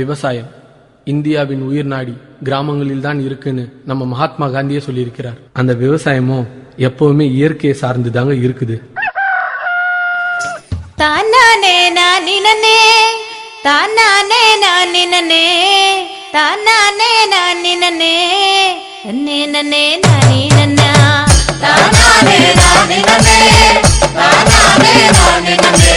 விவசாயம். இந்தியாவின் உயிர் நாடி கிராமங்களில் தான் இருக்குன்னு நம்ம மகாத்மா காந்தியே சொல்லியிருக்கிறார். அந்த விவசாயமும் எப்பவுமே இயற்கையை சார்ந்து தாங்க இருக்குது. தானானே நான் நினனே தானானே நான் நினனே தானானே நான் நினனே நினனே நான் நினனா. தானானே நான் நினனே தானானே நான் நினனே.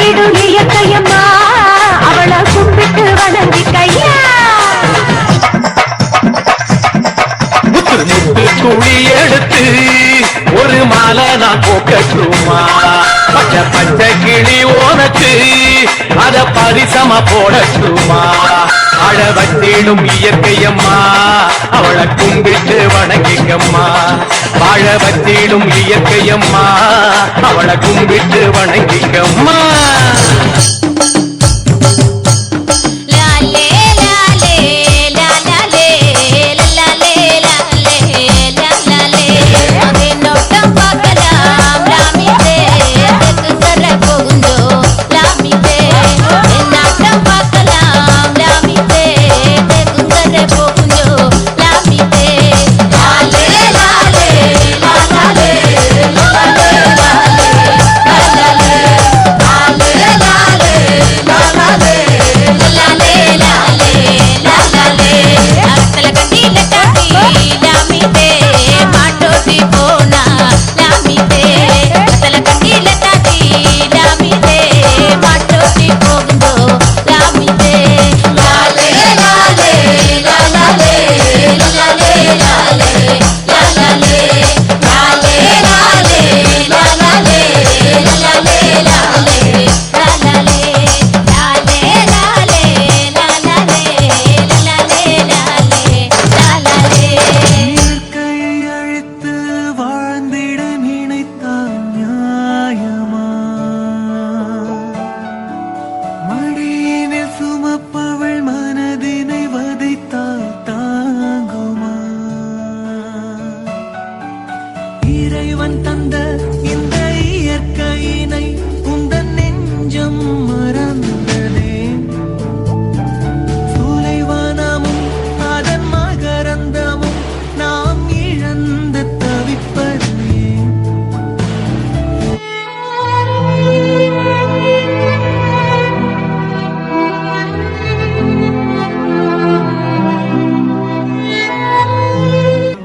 குறுக்கிடும் இயற்கையம்மா அவளை கும்பிட்டு வணங்கி கையா. துளி எடுத்து ஒரு மாலை நான் போக்கட்டுமா? பச்சை பச்சை கிளி ஓனக்கு அத பரிசம போடட்டுமா? அழ வச்சிடும் இயற்கையம்மா. அவளை கும்பிட்டு வணங்கிக்கம்மா. வாழ இயற்கையம்மா. அவளை கும்பிட்டு வணங்கிக்கம்மா. இறைவன் தந்த இந்த இயற்கையினை உந்தன் நெஞ்சம் மறந்ததேன் சூலைவானமும் அதன் மகரந்தமும் நாம் இழந்த தவிப்பது.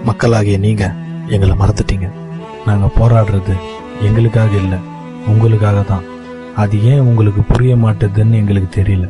மக்களாகிய நீங்க எங்களை மறந்துட்டீங்க. நாங்கள் போராடுறது எங்களுக்காக இல்லை உங்களுக்காக தான். அது ஏன் உங்களுக்கு புரிய மாட்டேதுன்னு எங்களுக்கு தெரியல.